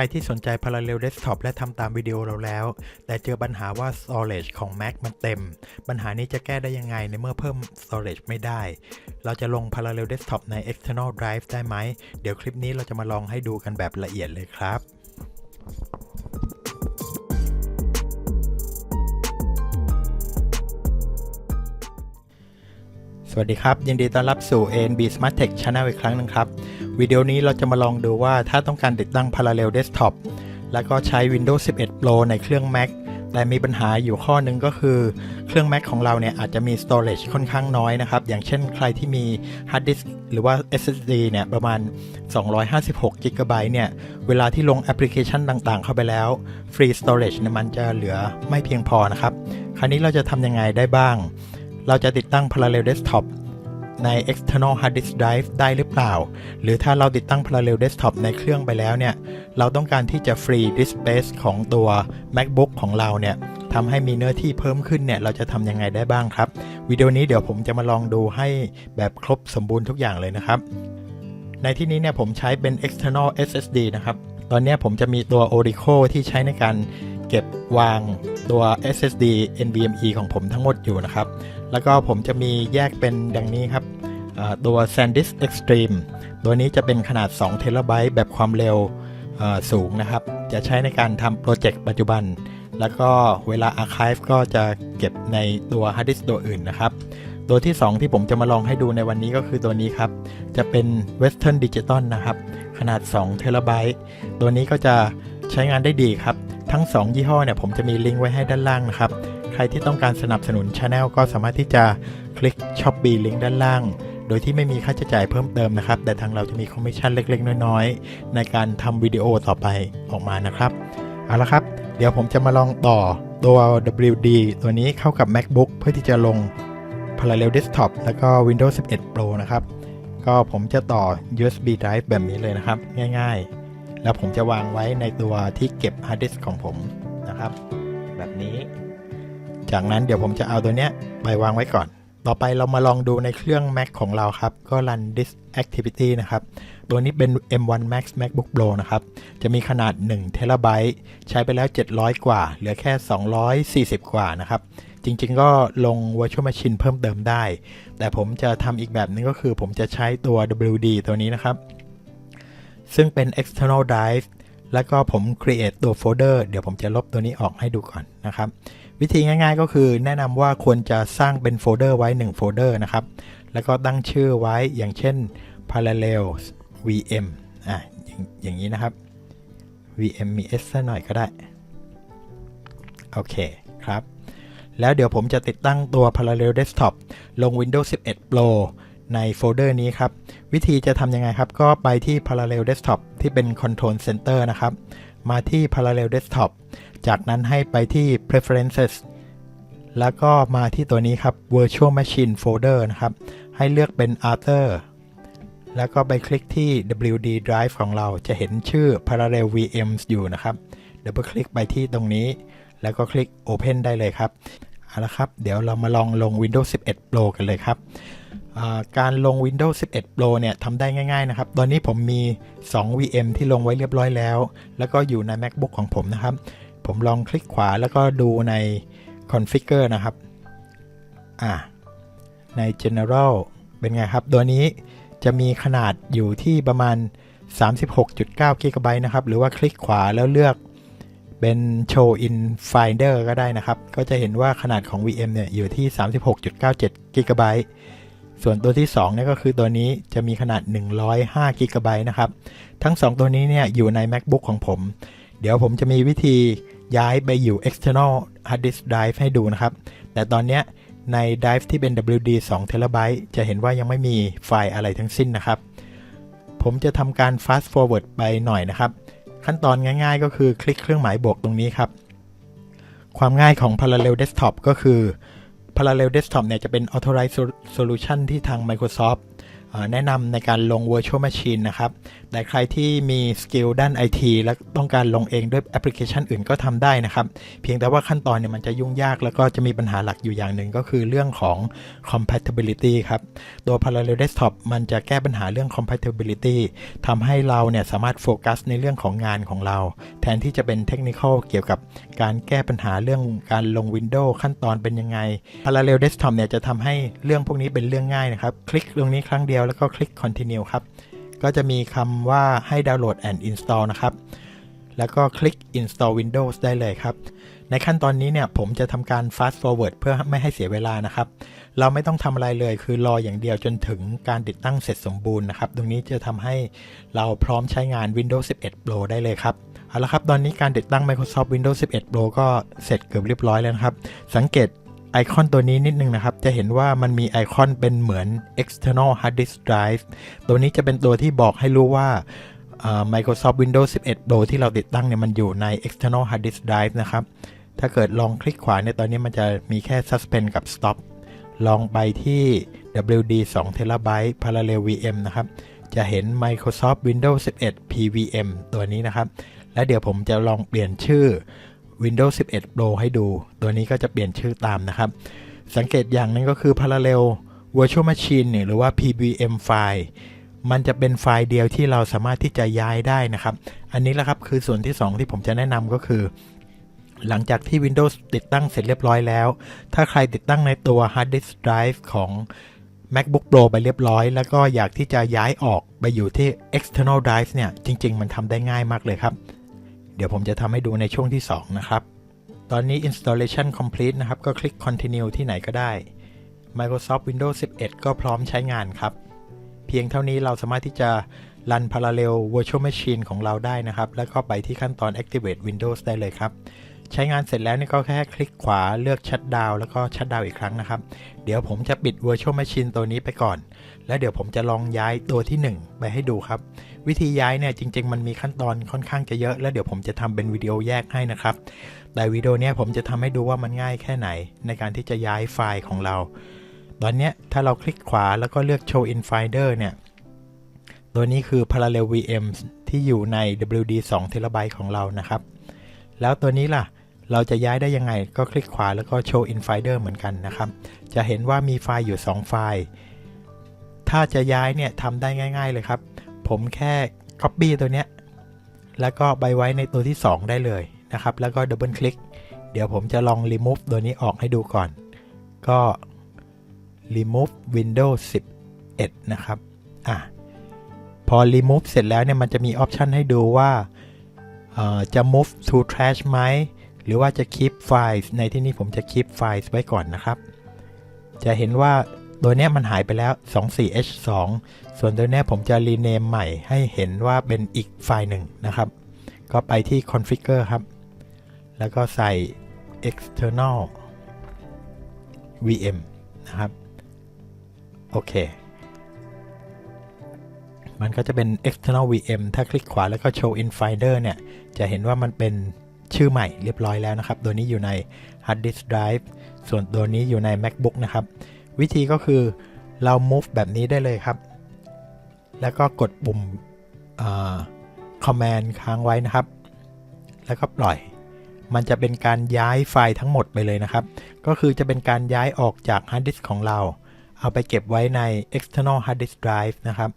รที่สนใจ Parallel Desktop และทำตามวิดีโอเราแล้ว แต่เจอปัญหาว่า storage ของ Mac มันเต็ม ปัญหานี้จะแก้ได้ยังไงในเมื่อเพิ่ม storage ไม่ได้ เราจะลง Parallel Desktop ใน external drive ได้ไหม เดี๋ยวคลิปนี้เราจะมาลองให้ดูกันแบบละเอียดเลยครับสวัสดีครับ ยินดีต้อนรับสู่ ANB Smart Tech Channel อีกครั้งหนึงครับ วิดีโอนี้เราจะมาลองดูว่าถ้าต้องการติดตั้ง Parallel Desktop แล้วก็ใช้ Windows 11 Pro ในเครื่อง Mac แต่มีปัญหาอยู่ข้อหนึ่งก็คือ เครื่อง Mac ของเราเนี่ยอาจจะมี storage ค่อนข้างน้อยนะครับ อย่างเช่นใครที่มี hard disk หรือว่า SSD เนี่ยประมาณ 256 GB เนี่ย เวลาที่ลงแอปพลิเคชันต่างๆ เข้าไปแล้ว Free Storage เนี่ยมันจะเหลือไม่เพียงพอนะครับ คราวนี้เราจะทำยังไงได้บ้าง เราจะติดตั้ง Parallel Desktop ใน external hard disk drive ได้หรือเปล่า หรือถ้าเราติดตั้ง Parallel Desktop ในเครื่องไปแล้วเนี่ย เราต้องการที่จะ free disk space ของตัว MacBook ของเราเนี่ยทำให้มีเนื้อที่เพิ่มขึ้นเนี่ย เราจะทำยังไงได้บ้างครับ วิดีโอนี้เดี๋ยวผมจะมาลองดูให้แบบครบสมบูรณ์ทุกอย่างเลยนะครับ ในที่นี้เนี่ยผมใช้เป็น external SSD นะครับ ตอนนี้ผมจะมีตัว Orico ที่ใช้ในการเก็บวางตัว SSD NVMe ของผมทั้งหมดอยู่นะครับ แล้วก็ผมจะมีแยกเป็นดังนี้ครับ ตัว SanDisk Extreme ตัวนี้จะเป็นขนาด2 t b แบบความเร็วสูงนะครับ จะใช้ในการทำโปรเจกต์ปัจจุบัน แล้วก็เวลา Archive ก็จะเก็บในตัว Hard Disk ตัวอื่นนะครับ ตัวที่ 2 ที่ผมจะมาลองให้ดูในวันนี้ก็คือตัวนี้ครับ จะเป็น Western Digital นะครับ ขนาด2 t b ตัวนี้ก็จะใช้งานได้ดีครับ ทั้ง 2 ยี่ห้อเนี่ยผมจะมีลิงก์ไว้ให้ด้านล่างนะครับ ใครที่ต้องการสนับสนุนช anel ก็สามารถที่จะคลิก s h o p ปีลิงก์ด้านล่าง โดยที่ไม่มีค่าใช้จ่ายเพิ่มเติมนะครับ แต่ทางเราจะมีคอมมิชชั่นเล็กๆ น้อยๆ ในการทำวิดีโอต่อไปออกมานะครับ เอาละครับ เดี๋ยวผมจะมาลองต่อตัว WD ตัวนี้เข้ากับ MacBook เพื่อที่จะลง Parallel Desktop แล้วก็ Windows 11 Pro นะครับ ก็ผมจะต่อ USB drive แบบนี้เลยนะครับ ง่ายๆ แล้วผมจะวางไว้ในตัวที่เก็บ hard disk ของผมนะครับ แบบนี้ จากนั้นเดี๋ยวผมจะเอาตัวเนี้ยไปวางไว้ก่อน ต่อไปเรามาลองดูในเครื่อง Mac ของเราครับ ก็ run disk activity นะครับ ตัวนี้เป็น M1 Max MacBook Pro นะครับ จะมีขนาด1 t b ใช้ไปแล้ว 700 กว่า เหลือแค่ 240 กว่านะครับ จริงๆก็ลง Virtual Machine เพิ่มเติมได้ แต่ผมจะทำอีกแบบนึงก็คือผมจะใช้ตัว WD ตัวนี้นะครับ ซึ่งเป็น external drive แล้วก็ผม create ตัวโฟลเดอร์เดี๋ยวผมจะลบตัวนี้ออกให้ดูก่อนนะครับ วิธีง่ายๆก็คือแนะนำว่าควรจะสร้างเป็นโฟลเดอร์ไว้ 1 โฟลเดอร์นะครับ แล้วก็ตั้งชื่อไว้อย่างเช่น parallel vm อะอย่าอย่างนี้นะครับ vm มี s ซะหน่อยก็ได้ โอเคครับ แล้วเดี๋ยวผมจะติดตั้งตัว parallel desktop ลง Windows 11 Pro ในโฟลเดอร์นี้ครับ วิธีจะทำยังไงครับ ก็ไปที่ parallel desktop ที่เป็น control center นะครับ มาที่ parallel desktop จากนั้นให้ไปที่ preferences แล้วก็มาที่ตัวนี้ครับ virtual machine folder นะครับ ให้เลือกเป็น other แล้วก็ไปคลิกที่ WD drive ของเราจะเห็นชื่อ parallel VMs อยู่นะครับ เดับเบิลคลิกไปที่ตรงนี้ แล้วก็คลิก open ได้เลยครับเอาละครับ เดี๋ยวเรามาลองลง Windows 11 Pro กันเลยครับ การลง Windows 11 Pro เนี่ยทำได้ง่ายๆนะครับ ตอนนี้ผมมี 2 VM ที่ลงไว้เรียบร้อยแล้ว แล้วก็อยู่ใน MacBook ของผมนะครับ ผมลองคลิกขวาแล้วก็ดูใน Configure นะครับ อ่า ใน General เป็นไงครับ ตัวนี้จะมีขนาดอยู่ที่ประมาณ 36.9 GB นะครับ หรือว่าคลิกขวาแล้วเลือกเป็น Show in Finder ก็ได้นะครับ ก็จะเห็นว่าขนาดของ VM เนี่ยอยู่ที่ 36.97 GB ส่วนตัวที่2เนี่ยก็คือตัวนี้จะมีขนาด 105 GB นะครับ ทั้ง 2 ตัวนี้เนี่ยอยู่ใน MacBook ของผม เดี๋ยวผมจะมีวิธี ย้ายไปอยู่ external hard disk drive ให้ดูนะครับ แต่ตอนนี้ใน drive ที่เป็น WD 2 t b จะเห็นว่ายังไม่มีไฟล์อะไรทั้งสิ้นนะครับ ผมจะทำการ fast forward ไปหน่อยนะครับ ขั้นตอนง่ายๆ ก็คือคลิกเครื่องหมายบวกตรงนี้ครับ ความง่ายของ Parallel Desktop ก็คือ Parallel Desktop เนี่ยจะเป็น Authorized Solution ที่ทาง Microsoft แนะนำในการลง Virtual Machine นะครับ แต่ใครที่มีสกิลด้าน IT และต้องการลงเองด้วยแอปพลิเคชันอื่นก็ทำได้นะครับ เพียงแต่ว่าขั้นตอนเนี่ยมันจะยุ่งยาก แล้วก็จะมีปัญหาหลักอยู่อย่างหนึ่งก็คือเรื่องของ compatibility ครับ ตัว Parallel Desktop มันจะแก้ปัญหาเรื่อง compatibility ทำให้เราเนี่ยสามารถโฟกัสในเรื่องของงานของเรา แทนที่จะเป็นเทคนิคเกี่ยวกับการแก้ปัญหาเรื่องการลง Windows ขั้นตอนเป็นยังไง Parallel Desktop เนี่ยจะทำให้เรื่องพวกนี้เป็นเรื่องง่ายนะครับ คลิกตรงนี้ครั้งเดียวแล้วก็คลิก continue ครับ ก็จะมีคำว่าให้ดาวน์โหลด and install นะครับ แล้วก็คลิก install Windows ได้เลยครับ ในขั้นตอนนี้เนี่ยผมจะทำการ fast forward เพื่อไม่ให้เสียเวลานะครับ เราไม่ต้องทำอะไรเลยคือรออย่างเดียวจนถึงการติดตั้งเสร็จสมบูรณ์นะครับ ตรงนี้จะทำให้เราพร้อมใช้งาน Windows 11 Pro ได้เลยครับเอาละครับ ตอนนี้การติดตั้ง Microsoft Windows 11 Pro ก็เสร็จเกือบเรียบร้อยแล้วนะครับ สังเกต ไอคอนตัวนี้นิดนึงนะครับ จะเห็นว่ามันมีไอคอนเป็นเหมือน external hard disk drive ตัวนี้จะเป็นตัวที่บอกให้รู้ว่า Microsoft Windows 11 Pro ที่เราติดตั้งเนี่ยมันอยู่ใน external hard disk drive นะครับ ถ้าเกิดลองคลิกขวาเนี่ยตอนนี้มันจะมีแค่ suspend กับ stop ลองไปที่ WD 2 TB Parallel VM นะครับ จะเห็น Microsoft Windows 11 PVM ตัวนี้นะครับ และเดี๋ยวผมจะลองเปลี่ยนชื่อ Windows 11 Pro ให้ดู ตัวนี้ก็จะเปลี่ยนชื่อตามนะครับ สังเกตอย่างนึงก็คือ Parallel Virtual Machine เนี่ยหรือว่า PVM ไฟล์มันจะเป็นไฟล์เดียวที่เราสามารถที่จะย้ายได้นะครับ อันนี้แหละครับคือส่วนที่ 2 ที่ผมจะแนะนำก็คือ หลังจากที่ Windows ติดตั้งเสร็จเรียบร้อยแล้ว ถ้าใครติดตั้งในตัว Hard Disk Drive ของ MacBook Pro ไปเรียบร้อย แล้วก็อยากที่จะย้ายออกไปอยู่ที่ external drive เนี่ย จริง ๆ มันทำได้ง่ายมากเลยครับ เดี๋ยวผมจะทำให้ดูในช่วงที่ 2 นะครับ ตอนนี้ installation complete นะครับ ก็คลิก continue ที่ไหนก็ได้ Microsoft Windows 11 ก็พร้อมใช้งานครับ เพียงเท่านี้เราสามารถที่จะ รัน Parallel Virtual Machine ของเราได้นะครับ แล้วก็ไปที่ขั้นตอน Activate Windows ได้เลยครับ ใช้งานเสร็จแล้วนี่ก็แค่คลิกขวาเลือกชัดดาวแล้วก็ชัดดาวอีกครั้งนะครับ เดี๋ยวผมจะปิด Virtual Machine ตัวนี้ไปก่อน แล้วเดี๋ยวผมจะลองย้ายตัวที่ 1 ไปให้ดูครับ วิธีย้ายเนี่ยจริง ๆ มันมีขั้นตอนค่อนข้างจะเยอะ แล้วเดี๋ยวผมจะทำเป็นวิดีโอแยกให้นะครับ แต่วิดีโอนี้ผมจะทำให้ดูว่ามันง่ายแค่ไหน ในการที่จะย้ายไฟล์ของเรา ตอนนี้ถ้าเราคลิกขวาแล้วก็เลือก Show in Finder เนี่ยตัวนี้คือ Parallel VM ที่อยู่ใน WD 2 TB ของเรานะครับ แล้วตัวนี้ล่ะ เราจะย้ายได้ยังไงก็คลิกขวาแล้วก็ Show in Finder เหมือนกันนะครับ จะเห็นว่ามีไฟล์อยู่ 2 ไฟล์ ถ้าจะย้ายเนี่ยทำได้ง่าย ๆเลยครับ ผมแค่ Copy ตัวเนี้ย แล้วก็ไปไว้ในตัวที่ 2 ได้เลยนะครับ แล้วก็ดับเบิลคลิก เดี๋ยวผมจะลอง Remove ตัวนี้ออกให้ดูก่อน ก็ Remove Windows 11 นะครับ อะ พอ remove เสร็จแล้วเนี่ยมันจะมีออปชันให้ดูว่าจะ move to trash ไหม หรือว่าจะ keep files ในที่นี้ผมจะ keep files ไว้ก่อนนะครับ จะเห็นว่าตัวเนี้ยมันหายไปแล้ว 24h2 ส่วนตัวเนี้ยผมจะ rename ใหม่ให้เห็นว่าเป็นอีกไฟล์หนึ่งนะครับ ก็ไปที่ configure ครับ แล้วก็ใส่ external VM นะครับ โอเค มันก็จะเป็น external VM ถ้าคลิกขวาแล้วก็ show in finder เนี่ย จะเห็นว่ามันเป็น ชื่อใหม่เรียบร้อยแล้วนะครับ ตัวนี้อยู่ใน hard disk drive ส่วนตัวนี้อยู่ใน macbook นะครับ วิธีก็คือเรา move แบบนี้ได้เลยครับ แล้วก็กดปุ่ม command ค้างไว้นะครับ แล้วก็ปล่อย มันจะเป็นการย้ายไฟล์ทั้งหมดไปเลยนะครับ ก็คือจะเป็นการย้ายออกจาก hard disk ของเรา เอาไปเก็บไว้ใน external hard disk drive นะครับ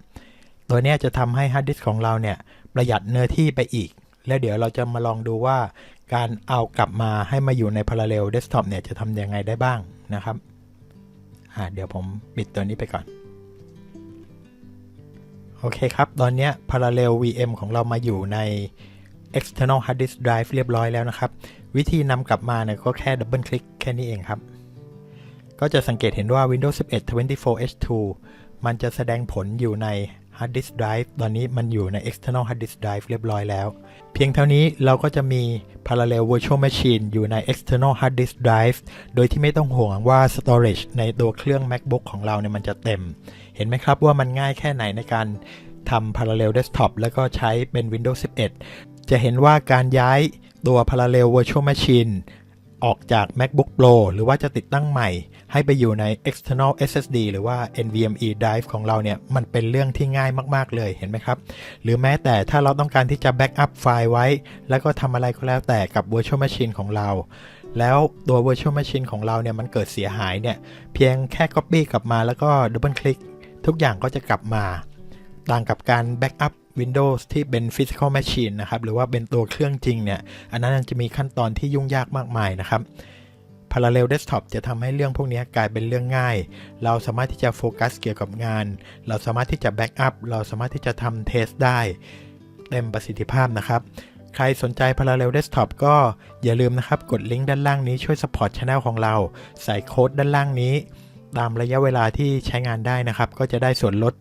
ตัวนี้จะทำให้ฮาร์ดดิสก์ของเราเนี่ยประหยัดเนื้อที่ไปอีก แล้วเดี๋ยวเราจะมาลองดูว่าการเอากลับมาให้มาอยู่ใน Parallel Desktop เนี่ยจะทำยังไงได้บ้างนะครับอ่าเดี๋ยวผมปิดตัวนี้ไปก่อน โอเคครับ ตอนนี้ย Parallel VM ของเรามาอยู่ใน external hard disk drive เรียบร้อยแล้วนะครับ วิธีนำกลับมาเนี่ยก็แค่ดับเบิลคลิกแค่นี้เองครับ ก็จะสังเกตเห็นว่า Windows 11 24H2 มันจะแสดงผลอยู่ใน Hard Disk Drive ตอนนี้มันอยู่ใน External Hard Disk Drive เรียบร้อยแล้ว เพียงเท่านี้เราก็จะมี Parallel Virtual Machine อยู่ใน External Hard Disk Drive โดยที่ไม่ต้องห่วงว่า Storage ในตัวเครื่อง MacBook ของเราเนี่ยมันจะเต็ม เห็นไหมครับว่ามันง่ายแค่ไหนในการทำ Parallel Desktop แล้วก็ใช้เป็น Windows 11 จะเห็นว่าการย้ายตัว Parallel Virtual Machine ออกจาก MacBook Pro หรือว่าจะติดตั้งใหม่ ให้ไปอยู่ใน external SSD หรือว่า NVMe drive ของเราเนี่ย มันเป็นเรื่องที่ง่ายมาก ๆ เลยเห็นไหมครับ หรือแม้แต่ถ้าเราต้องการที่จะ backup ไฟล์ไว้ แล้วก็ทำอะไรก็แล้วแต่กับ virtual machine ของเรา แล้วตัว virtual machine ของเราเนี่ย มันเกิดเสียหายเนี่ย เพียงแค่ copy กลับมาแล้วก็ double click ทุกอย่างก็จะกลับมา ต่างกับการ backup Windows ที่เป็น physical machine นะครับ หรือว่าเป็นตัวเครื่องจริงเนี่ย อันนั้นจะมีขั้นตอนที่ยุ่งยากมากมายนะครับ Parallel Desktop จะทำให้เรื่องพวกนี้กลายเป็นเรื่องง่าย เราสามารถที่จะโฟกัสเกี่ยวกับงาน เราสามารถที่จะแบ็กอัพ เราสามารถที่จะทำเทสได้ เต็มประสิทธิภาพนะครับใครสนใจ Parallel Desktop ก็อย่าลืมนะครับ กดลิงก์ด้านล่างนี้ช่วย support Channel ของเรา ใส่โค้ดด้านล่างนี้ ตามระยะเวลาที่ใช้งานได้นะครับ ก็จะได้ส่วนลด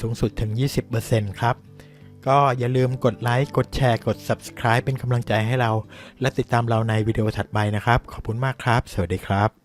สูงสุดถึง 20%ครับ ก็อย่าลืมกดไลค์กดแชร์กด subscribe เป็นกำลังใจให้เรา และติดตามเราในวิดีโอถัดไปนะครับ ขอบคุณมากครับ สวัสดีครับ